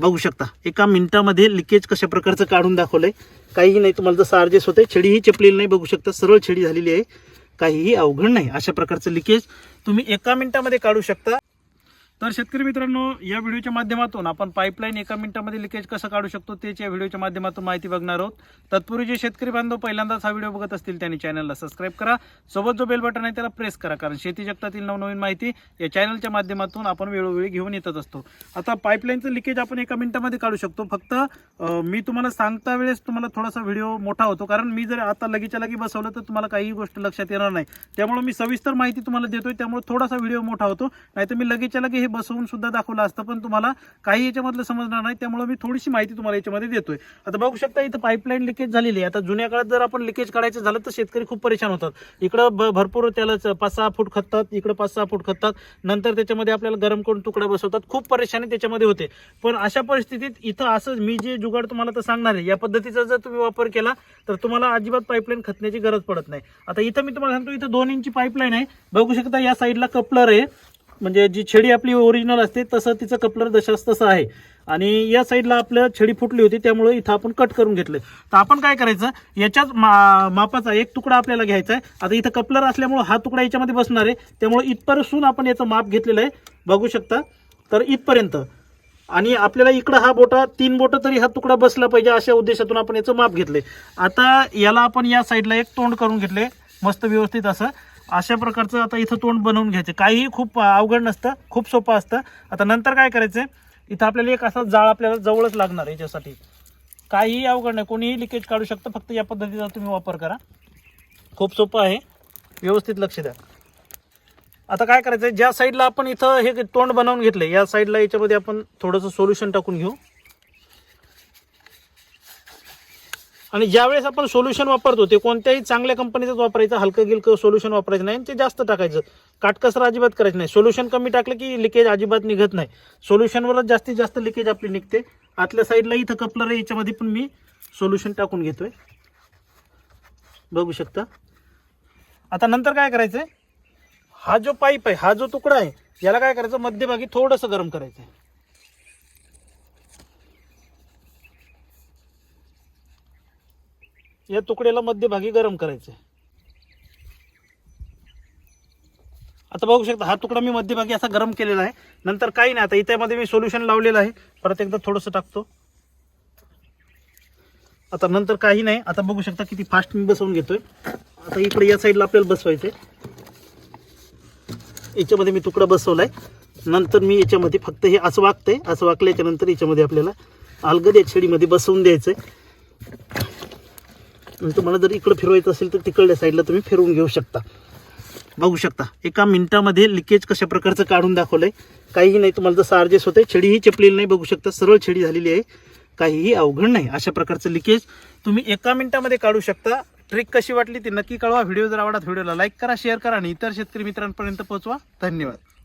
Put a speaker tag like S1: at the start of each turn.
S1: बघू शकता. एका मिनिटामध्ये लिकेज कशा प्रकारचं काढून दाखवलंय काहीही नाही तुम्हाला जसं आर्जेस होते छडीही चपलेली नाही बघू शकता. सरळ छडी झालेली आहे. काहीही अवघड नाही. अशा प्रकारचं लिकेज तुम्ही एका मिनिटामध्ये काढू शकता. तर शेतकरी मित्रांनो या व्हिडिओच्या माध्यमातून आपण पाईपलाईन एका मिनिटामध्ये लिकेज कसं काढू शकतो तेच या व्हिडिओच्या माध्यमातून माहिती बघणार आहोत. तत्पूर्वी जे शेतकरी बांधव पहिल्यांदाच हा व्हिडिओ बघत असतील त्यांनी चॅनलला सबस्क्राईब करा. सोबत जो बेल बटन आहे त्याला प्रेस करा कारण शेती जगतातील नवनवीन माहिती या चॅनलच्या माध्यमातून आपण वेळोवेळी घेऊन येतच असतो. आता पाईपलाईनचं लिकेज आपण एका मिनिटामध्ये काढू शकतो. फक्त मी तुम्हाला सांगता वेळेस तुम्हाला थोडासा व्हिडिओ मोठा होतो कारण मी जर आता लगेच्या लगे बसवलं तर तुम्हाला काही गोष्ट लक्षात येणार नाही. त्यामुळे मी सविस्तर माहिती तुम्हाला देतोय त्यामुळे थोडासा व्हिडिओ मोठा होतो. नाहीतर मी लगेच्या लगे हे बसवून सुद्धा दाखवलं असतं पण तुम्हाला काही याच्यामधलं समजणार नाही. त्यामुळे मी थोडीशी माहिती तुम्हाला याच्यामध्ये देतोय. आता बघू शकता इथं पाईपलाईन लिकेज झालेली आहे. आता जुन्या काळात जर आपण लिकेज काढायचं झालं तर शेतकरी खूप परेशान होतात. इकडं भरपूर त्याला पाच सहा फूट खतात इकडं पाच सहा फूट खतात नंतर त्याच्यामध्ये आपल्याला गरम करून तुकडा बसवतात. खूप परेशानी त्याच्यामध्ये होते. पण अशा परिस्थितीत इथं असं मी जे जुगाड तुम्हाला तर सांगणार आहे या पद्धतीचा जर तुम्ही वापर केला तर तुम्हाला अजिबात पाईपलाईन खतण्याची गरज पडत नाही. आता इथं मी तुम्हाला सांगतो इथं दोन इंची पाईपलाईन आहे. बघू शकता या साईडला कपलर आहे. म्हणजे जी छडी आपली ओरिजिनल असते तसं तिचं कपलर जशास तसं आहे. आणि या साईडला आपल्या छडी फुटली होती त्यामुळे इथं आपण कट करून घेतलं. तर आपण काय करायचं याच्याच मा मापाचा एक तुकडा आपल्याला घ्यायचा आहे. आता इथं कपलर असल्यामुळं हा तुकडा याच्यामध्ये बसणार आहे. त्यामुळे इथपासून आपण याचं माप घेतलेलं आहे. बघू शकता. तर इथपर्यंत. आणि आपल्याला इकडं हा बोटा तीन बोटं तरी हा तुकडा बसला पाहिजे अशा उद्देशातून आपण याचं माप घेतले आता याला आपण या साईडला एक तोंड करून घेतले मस्त व्यवस्थित असं. अशा प्रकारचं आता इथं तोंड बनवून घ्यायचं. काहीही खूप अवघड नसतं खूप सोपं असतं. आता नंतर काय करायचं इथं आपल्याला एक असा जाळ आपल्याला जवळच लागणार याच्यासाठी. काहीही अवघड नाही. कोणीही लिकेज काढू शकतं. फक्त या पद्धतीचा तुम्ही वापर करा. खूप सोपं आहे. व्यवस्थित लक्ष द्या. आता काय करायचं ज्या साईडला आपण इथं हे तोंड बनवून घेतलं या साईडला याच्यामध्ये आपण थोडंसं सोल्युशन टाकून घेऊ. आणि ज्यावेळेस आपण सोल्युशन वापरतो ते कोणत्याही चांगल्या कंपनीचंच वापरायचं हलकं गिलकं सोल्युशन वापरायचं नाही आणि ते जास्त टाकायचं. काटकसर अजिबात करायचं नाही. सोल्युशन कमी टाकलं की लिकेज अजिबात निघत नाही. सोल्युशनवरच जास्तीत जास्त लिकेज आपली निघते. आतल्या साईडला इथं कपलर आहे याच्यामध्ये पण मी सोल्युशन टाकून घेतोय. बघू शकता. आता नंतर काय करायचंय? हा जो पाईप आहे हा जो तुकडा आहे याला काय करायचं? मध्यभागी थोडंसं गरम करायचं आहे या तुकड्याला मध्यभागी गरम करायचं आहे आता बघू शकता हा तुकडा मी मध्यभागी असा गरम केलेला आहे. नंतर काही नाही आता इथ्यामध्ये मी सोल्युशन लावलेलं आहे. परत एकदा थोडंसं टाकतो. आता नंतर काही नाही आता बघू शकता किती फास्ट मी बसवून घेतोय. आता इकडे या साईडला आपल्याला बसवायचं आहे याच्यामध्ये मी तुकडा बसवलाय. नंतर मी याच्यामध्ये फक्त हे असं वागतंय असं वाकल्याच्या नंतर याच्यामध्ये आपल्याला अलगद या छडीमध्ये बसवून द्यायचं आहे म्हणजे तुम्हाला जर इकडं फिरवायचं असेल तर तिकडल्या साईडला तुम्ही फिरवून घेऊ शकता. बघू शकता. एका मिनिटामध्ये लिकेज कशा प्रकारचं काढून दाखवलंय काहीही नाही तुम्हाला जसं आर्जेस होते छडीही चिपलेली नाही बघू शकता. सरळ छडी झालेली आहे. काहीही अवघड नाही. अशा प्रकारचं लिकेज तुम्ही एका मिनिटामध्ये काढू शकता. ट्रिक कशी वाटली ती नक्की कळवा. व्हिडिओ जर आवडत व्हिडिओला लाईक करा शेअर करा आणि इतर शेतकरी मित्रांपर्यंत पोहोचवा. धन्यवाद.